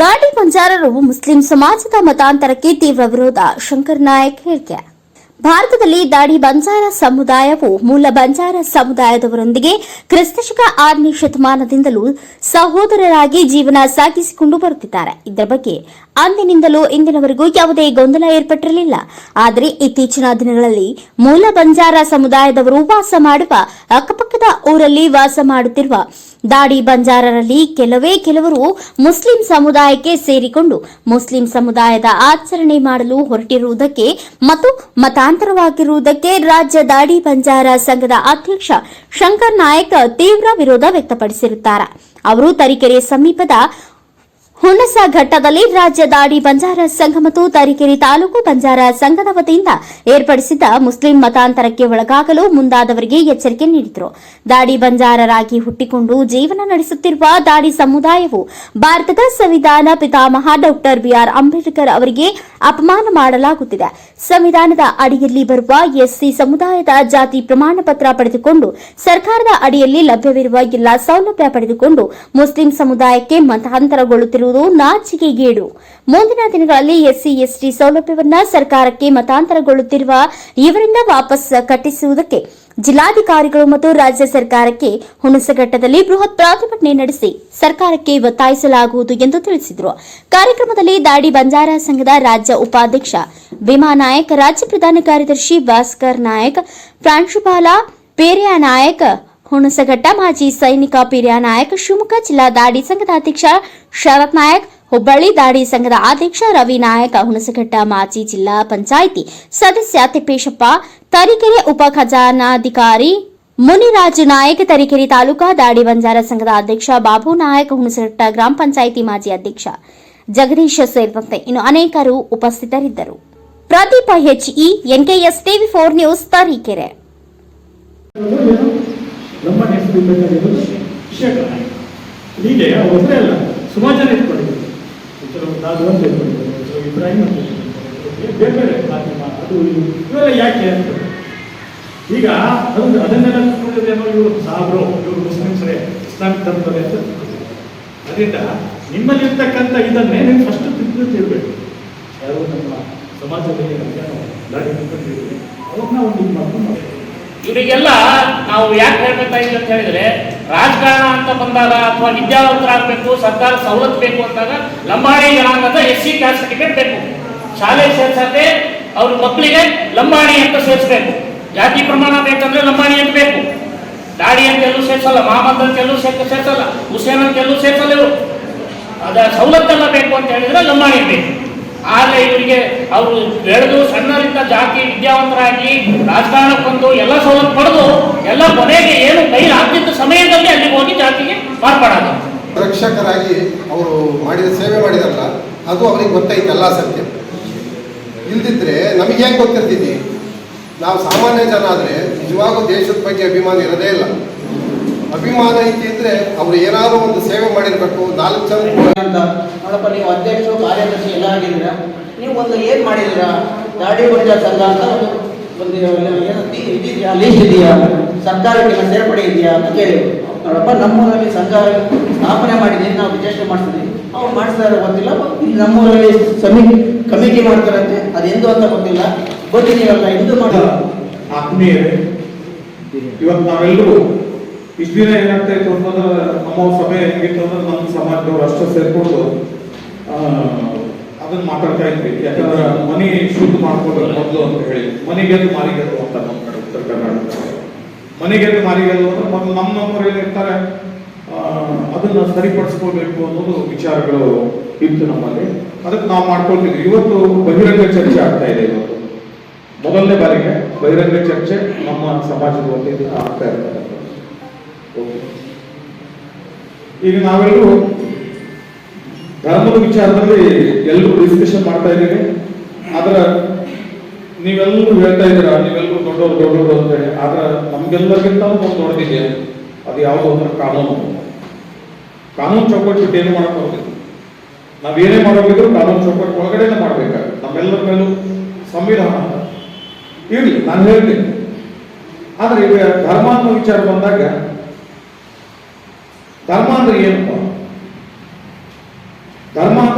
ದಾಡಿ ಬಂಜಾರರು Muslim ಸಮಾಜದ ಮತಾಂತರಕ್ಕೆ ತೀವ್ರ ವಿರೋಧ, ಶಂಕರ್ ನಾಯಕ್ ಹೇಳಿಕೆ. ಭಾರತದಲ್ಲಿ ದಾಡಿ ಬಂಜಾರ ಸಮುದಾಯವು ಮೂಲ ಬಂಜಾರ ಸಮುದಾಯದವರೊಂದಿಗೆ ಕ್ರಿಸ್ತಶಕ ಆರನೇ ಶತಮಾನದಿಂದಲೂ ಸಹೋದರರಾಗಿ ಜೀವನ ಸಾಗಿಸಿಕೊಂಡು ಬರುತ್ತಿದ್ದಾರೆ. ಇದರ ಬಗ್ಗೆ ಅಂದಿನಿಂದಲೂ ಇಂದಿನವರೆಗೂ ಯಾವುದೇ ಗೊಂದಲ ಏರ್ಪಟ್ಟಿರಲಿಲ್ಲ. ಆದರೆ ಇತ್ತೀಚಿನ ದಿನಗಳಲ್ಲಿ ಮೂಲ ಬಂಜಾರ ಸಮುದಾಯದವರು ವಾಸ ಮಾಡುವ, ಅಕ್ಕಪಕ್ಕದ ಊರಲ್ಲಿ ವಾಸ ಮಾಡುತ್ತಿರುವ ದಾಡಿ ಬಂಜಾರರಲ್ಲಿ ಕೆಲವೇ ಕೆಲವರು ಮುಸ್ಲಿಂ ಸಮುದಾಯಕ್ಕೆ ಸೇರಿಕೊಂಡು ಮುಸ್ಲಿಂ ಸಮುದಾಯದ ಆಚರಣೆ ಮಾಡಲು ಹೊರಟಿರುವುದಕ್ಕೆ ಮತ್ತು ಮತಾಂತರವಾಗಿರುವುದಕ್ಕೆ ರಾಜ್ಯ ದಾಡಿ ಬಂಜಾರ ಸಂಘದ ಅಧ್ಯಕ್ಷ ಶಂಕರ್ ನಾಯಕ್ ತೀವ್ರ ವಿರೋಧ ವ್ಯಕ್ತಪಡಿಸಿರುತ್ತಾರೆ. ಅವರು ತರೀಕೆರೆ ಸಮೀಪದ ಹುಣಸ ಘಟ್ಟದಲ್ಲಿ ರಾಜ್ಯ ದಾಡಿ ಬಂಜಾರ ಸಂಘ ಮತ್ತು ತರೀಕೆರೆ ತಾಲೂಕು ಬಂಜಾರ ಸಂಘದ ವತಿಯಿಂದ ಏರ್ಪಡಿಸಿದ್ದ ಮುಸ್ಲಿಂ ಮತಾಂತರಕ್ಕೆ ಒಳಗಾಗಲು ಮುಂದಾದವರಿಗೆ ಎಚ್ಚರಿಕೆ ನೀಡಿದರು. ದಾಡಿ ಬಂಜಾರರಾಗಿ ಹುಟ್ಟಿಕೊಂಡು ಜೀವನ ನಡೆಸುತ್ತಿರುವ ದಾಡಿ ಸಮುದಾಯವು ಭಾರತದ ಸಂವಿಧಾನ ಪಿತಾಮಹ ಡಾಕ್ಟರ್ ಬಿಆರ್ ಅಂಬೇಡ್ಕರ್ ಅವರಿಗೆ ಅಪಮಾನ ಮಾಡಲಾಗುತ್ತಿದೆ. ಸಂವಿಧಾನದ ಅಡಿಯಲ್ಲಿ ಬರುವ ಎಸ್ಸಿ ಸಮುದಾಯದ ಜಾತಿ ಪ್ರಮಾಣ ಪತ್ರ ಪಡೆದುಕೊಂಡು ಸರ್ಕಾರದ ಅಡಿಯಲ್ಲಿ ಲಭ್ಯವಿರುವ ಎಲ್ಲಾ ಸೌಲಭ್ಯ ಪಡೆದುಕೊಂಡು ಮುಸ್ಲಿಂ ಸಮುದಾಯಕ್ಕೆ ಮತಾಂತರಗೊಳ್ಳುತ್ತಿರುವುದು ನಾಚಿಕೆಗೇಡು ಮುಂದಿನ ದಿನಗಳಲ್ಲಿ ಎಸ್ಸಿ, ಎಸ್ಟಿ ಸೌಲಭ್ಯವನ್ನ ಸರ್ಕಾರಕ್ಕೆ ಮತಾಂತರಗೊಳ್ಳುತ್ತಿರುವ ಇವರಿಂದ ವಾಪಸ್ ಕಟ್ಟಿಸುವುದಕ್ಕೆ ಜಿಲ್ಲಾಧಿಕಾರಿಗಳು ಮತ್ತು ರಾಜ್ಯ ಸರ್ಕಾರಕ್ಕೆ ಹುಣಸಘಟ್ಟದಲ್ಲಿ ಬೃಹತ್ ಪ್ರತಿಭಟನೆ ನಡೆಸಿ ಸರ್ಕಾರಕ್ಕೆ ಒತ್ತಾಯಿಸಲಾಗುವುದು ಎಂದು ತಿಳಿಸಿದರು. ಕಾರ್ಯಕ್ರಮದಲ್ಲಿ ದಾಡಿ ಬಂಜಾರ ಸಂಘದ ರಾಜ್ಯ ಉಪಾಧ್ಯಕ್ಷ, ಭೀಮಾ ನಾಯಕ್, ರಾಜ್ಯ ಪ್ರಧಾನ ಕಾರ್ಯದರ್ಶಿ ಭಾಸ್ಕರ್ ನಾಯಕ್, ಪ್ರಾಂಶುಪಾಲ, ಪೇರಿಯಾ ನಾಯಕ್ ಹುಣಸಘಟ್ಟ ಮಾಜಿ ಸೈನಿಕ ಪಿರಿಯ ನಾಯಕ್ ಶಿವಮೊಗ್ಗ ಜಿಲ್ಲಾ ದಾಡಿ ಸಂಘದ ಅಧ್ಯಕ್ಷ ಶರತ್ ನಾಯಕ್, ಹುಬ್ಬಳ್ಳಿ ದಾಡಿ ಸಂಘದ ಅಧ್ಯಕ್ಷ ರವಿ ನಾಯಕ, ಹುಣಸಘಟ್ಟ ಮಾಜಿ ಜಿಲ್ಲಾ ಪಂಚಾಯಿತಿ ಸದಸ್ಯ ತಿಪ್ಪೇಶಪ್ಪ, ತರೀಕೆರೆ ಉಪ ಖಜಾನಾಧಿಕಾರಿ ಮುನಿರಾಜು ನಾಯಕ್, ತರೀಕೆರೆ ತಾಲೂಕಾ ದಾಡಿ ಬಂಜಾರ ಸಂಘದ ಅಧ್ಯಕ್ಷ ಬಾಬು ನಾಯಕ್, ಹುಣಸಘಟ್ಟ ಗ್ರಾಮ ಪಂಚಾಯಿತಿ ಮಾಜಿ ಅಧ್ಯಕ್ಷ ಜಗದೀಶ್ ಸೇರಿದಂತೆ ಇನ್ನು ಅನೇಕರು ಉಪಸ್ಥಿತರಿದ್ದರು. Pradeep K NKS TV four news Tarikere. ನಮ್ಮ ಹೆಸರು ಬೇಕಾಗಿರೋದು ಶೇಖರ್ ಹೀಗೆ ಒಬ್ಬರೇ ಅಲ್ಲ ಸುಮಾರು ಜನ ಇಟ್ಕೊಂಡಿದ್ದಾರೆ ಕೆಲವು ನಾನು ಅಂತ ಇಟ್ಕೊಂಡಿದ್ದಾರೆ ಕೆಲವು ಅಂತ ಬೇರೆ ಬೇರೆ ಮಾಧ್ಯಮ, ಅದು ಇವೆಲ್ಲ ಯಾಕೆ ಅಂತ. ಈಗ ಅದೊಂದು, ಅದನ್ನೆಲ್ಲ ತಿಳ್ಕೊಂಡಿದ್ದೇನೋ ಇವರು ಸಾಬ್ರು, ಇವರು ಮುಸ್ಲಿಮ್ಸರೇ, ಇಸ್ಲಾಮಿಕ್ ಧರ್ಮದವರೇ ಅಂತ. ಅದರಿಂದ ನಿಮ್ಮಲ್ಲಿರ್ತಕ್ಕಂಥ ಇದನ್ನೇ ನೀವು ಫಸ್ಟ್ ತಿಳ್ಕೊಂಡು ತಿಳ್ಬೇಕು ಯಾರು ನಮ್ಮ ಸಮಾಜದಲ್ಲಿ ಅಜ್ಞಾನ ದಾರಿ ನಿಂತ್ಕೊಂಡಿದ್ದೀವಿ ಅವ್ರನ್ನ ಒಂದು ಇದು ಮಾಡ್ಕೊಂಡು ನಾವು ಇವರಿಗೆಲ್ಲ ನಾವು ಯಾಕೆ ಹೇಳ್ಬೇಕಾಗಿದೆ ಅಂತ ಹೇಳಿದ್ರೆ, ರಾಜಕಾರಣ ಅಂತ ಬಂದಾಗ ಅಥವಾ ವಿದ್ಯಾವಂತರಾಗಬೇಕು, ಸರ್ಕಾರ ಸವಲತ್ತು ಬೇಕು ಅಂದಾಗ ಲಂಬಾಣಿ ಜನಾಂಗದ ಎಸ್ ಸಿ ಕ್ಯಾಸ್ಟ್ ಸರ್ಟಿಫಿಕೇಟ್ ಬೇಕು. ಶಾಲೆ ಸೇರ್ಸಕ್ಕೆ ಅವ್ರ ಮಕ್ಕಳಿಗೆ ಲಂಬಾಣಿ ಅಂತ ಸೇರಿಸ್ಬೇಕು. ಜಾತಿ ಪ್ರಮಾಣ ಬೇಕಂದ್ರೆ ಲಂಬಾಣಿ ಅಂತ ಬೇಕು. ದಾಡಿ ಅಂತ ಎಲ್ಲೂ ಸೇರ್ಸಲ್ಲ ಮಹಮ್ಮದ್ ಅಂತ ಎಲ್ಲೂ ಸೇರ್ಸ ಸೇರ್ಸಲ್ಲ, ಹುಸೇನ್ ಅಂತ ಎಲ್ಲೂ ಸೇರ್ಸಲ್ಲ ಇವರು. ಅದ ಸವಲತ್ತೆಲ್ಲ ಬೇಕು ಅಂತ ಹೇಳಿದ್ರೆ ಲಂಬಾಣಿ ಬೇಕು. ಆದರೆ ಇವರಿಗೆ ಅವರು ಬೆಳೆದು ಸಣ್ಣರಿಂದ ಜಾತಿ ವಿದ್ಯಾವಂತರಾಗಿ ರಾಜಕಾರಣಕ್ಕೆ ಬಂದು ಎಲ್ಲ ಸೌಲಭ್ಯ ಪಡೆದು ಎಲ್ಲ ಕೊನೆಗೆ ಏನು ಬೈಲ್ ಆಗ್ತಿದ್ದ ಸಮಯದಲ್ಲಿ ಅಲ್ಲಿ ಹೋಗಿ ಜಾತಿಗೆ ಮಾರ್ಪಾಡಾಗ ರಕ್ಷಕರಾಗಿ ಅವರು ಮಾಡಿದ ಸೇವೆ ಮಾಡಿದಾರಲ್ಲ ಅದು ಅವ್ರಿಗೆ ಗೊತ್ತಾಯ್ತಲ್ಲ ಸತ್ಯ. ಇಲ್ದಿದ್ರೆ ನಮಗೆ ಹೆಂಗೆ ಗೊತ್ತಿರ್ತೀನಿ ನಾವು ಸಾಮಾನ್ಯ ಜನ ಆದರೆ ನಿಜವಾಗೂ ದೇಶದ ಬಗ್ಗೆ ಅಭಿಮಾನ ಇರೋದೇ ಇಲ್ಲ. ಅಭಿಮಾನ ಐತಿ ಅಂದ್ರೆ ಅವ್ರು ಏನಾದರೂ ಒಂದು ಸೇವೆ ಮಾಡಿರ್ಬೇಕು ನಾಲ್ಕು ಜನ ಅಂತ ನೋಡಪ್ಪ ನೀವು ಅಧ್ಯಕ್ಷರು ಕಾರ್ಯದರ್ಶಿ ಎಲ್ಲ ಆಗಿದ್ರೆ ನೀವು ಒಂದು ಏನು ಮಾಡಿದ್ದೀರಾ? ದಾಡಿ ಬಂಜಾರ ಸಂಘ ಅಂತ ಒಂದು ಇದಿದೆಯಾ? ಲೀಸ್ಟ್ ಇದೆಯಾ? ಸರ್ಕಾರಕ್ಕೆ ಸೇರ್ಪಡೆ ಇದೆಯಾ ಅಂತ ಕೇಳಿ. ನೋಡಪ್ಪ ನಮ್ಮೂರಲ್ಲಿ ಸಂಘ ಸ್ಥಾಪನೆ ಮಾಡಿದ್ದೀನಿ ನಾವು ವಿಶೇಷ ಮಾಡ್ತಿದ್ದೀವಿ ಅವ್ರು ಮಾಡಿಸ್ತಾರೆ ಗೊತ್ತಿಲ್ಲ ಇಲ್ಲಿ ನಮ್ಮೂರಲ್ಲಿ ಸಮಿ ಕಮಿಟಿ ಮಾಡ್ತಾರಂತೆ. ಅದೆಂದು ಅಂತ ಗೊತ್ತಿಲ್ಲ. ಗೊತ್ತಿದೆಯಲ್ಲ ಎಂದು ಮಾಡಿ ಆತ್ಮೀಯರೇ ಇವತ್ತು ನಾವೆಲ್ಲರೂ ಇಷ್ಟು ದಿನ ಏನಾಗ್ತಾ ಅಂತಂದ್ರೆ, ನಮ್ಮ ಸಭೆ ಹೆಂಗಿತ್ತು ಅಂದ್ರೆ ನಮ್ಮ ಸಮಾಜದವ್ರು ಅಷ್ಟು ಸೇರ್ಕೊಂಡು ಅದನ್ನ ಮಾತಾಡ್ತಾ ಇದ್ವಿ. ಯಾಕಂದ್ರೆ ಮನಿ ಶುದ್ಧ ಮಾಡ್ಕೊಂಡ್ರೆ ಮೊದಲು ಅಂತ ಹೇಳಿ. ಮನೆಗೆದ್ದು ಮಾರಿಗೆದ್ದು ಅಂತ ನಮ್ಮ ಕಡೆ ಉತ್ತರ ಕರ್ನಾಟಕ ಮನೆಗೆದ್ದು ಮಾರಿಗೆದ್ದು ಅಂದ್ರೆ ಮೊದಲು ನಮ್ಮ ನಮ್ಮವ್ರು ಏನಿರ್ತಾರೆ ಅದನ್ನ ಸರಿಪಡಿಸ್ಕೊಳ್ಬೇಕು ಅನ್ನೋದು ವಿಚಾರಗಳು ಇತ್ತು ನಮ್ಮಲ್ಲಿ. ಅದಕ್ಕೆ ನಾವು ಮಾಡ್ಕೊಳ್ತಿದ್ವಿ. ಇವತ್ತು ಬಹಿರಂಗ ಚರ್ಚೆ ಆಗ್ತಾ ಇದೆ ಇವತ್ತು. ಮೊದಲನೇ ಬಾರಿಗೆ ಬಹಿರಂಗ ಚರ್ಚೆ ನಮ್ಮ ಸಮಾಜದ ವತಿಯಿಂದ ಆಗ್ತಾ ಇರ್ತಕ್ಕಂಥದ್ದು. ಈಗ ನಾವೆಲ್ಲರೂ ಧರ್ಮದ ವಿಚಾರದಲ್ಲಿ ಎಲ್ಲರೂ ಡಿಸ್ಕಷನ್ ಮಾಡ್ತಾ ಇದ್ದೀವಿ. ಆದ್ರೆ ನೀವೆಲ್ಲರೂ ಹೇಳ್ತಾ ಇದ್ದೀರಾ, ನೀವೆಲ್ಲರೂ ದೊಡ್ಡವರು ದೊಡ್ಡವರು ಅಂತ ಹೇಳಿ. ಆದ್ರೆ ನಮ್ಗೆಲ್ಲರಿಗಿಂತ ಒಂದು ದೊಡ್ಡದಿದೆ. ಅದು ಯಾವುದು ಅಂದ್ರೆ ಕಾನೂನು. ಕಾನೂನು ಚೌಕಟ್ಟು ಏನು ಮಾಡಕ್ ಏನೇ ನಾವೇನೇ ಮಾಡೋಗಿದ್ರು ಕಾನೂನು ಚೌಕಟ್ಟು ಒಳಗಡೆನೆ ಮಾಡ್ಬೇಕಾಗುತ್ತೆ. ನಮ್ಮೆಲ್ಲರ ಮೇಲೂ ಸಂವಿಧಾನ. ಇರ್ಲಿ, ನಾನು ಹೇಳ್ತೀನಿ. ಆದ್ರೆ ಈಗ ಧರ್ಮ ಅನ್ನೋ ವಿಚಾರ ಬಂದಾಗ ಧರ್ಮ ಅಂದ್ರೆ ಏನಪ್ಪ ಧರ್ಮ ಅಂತ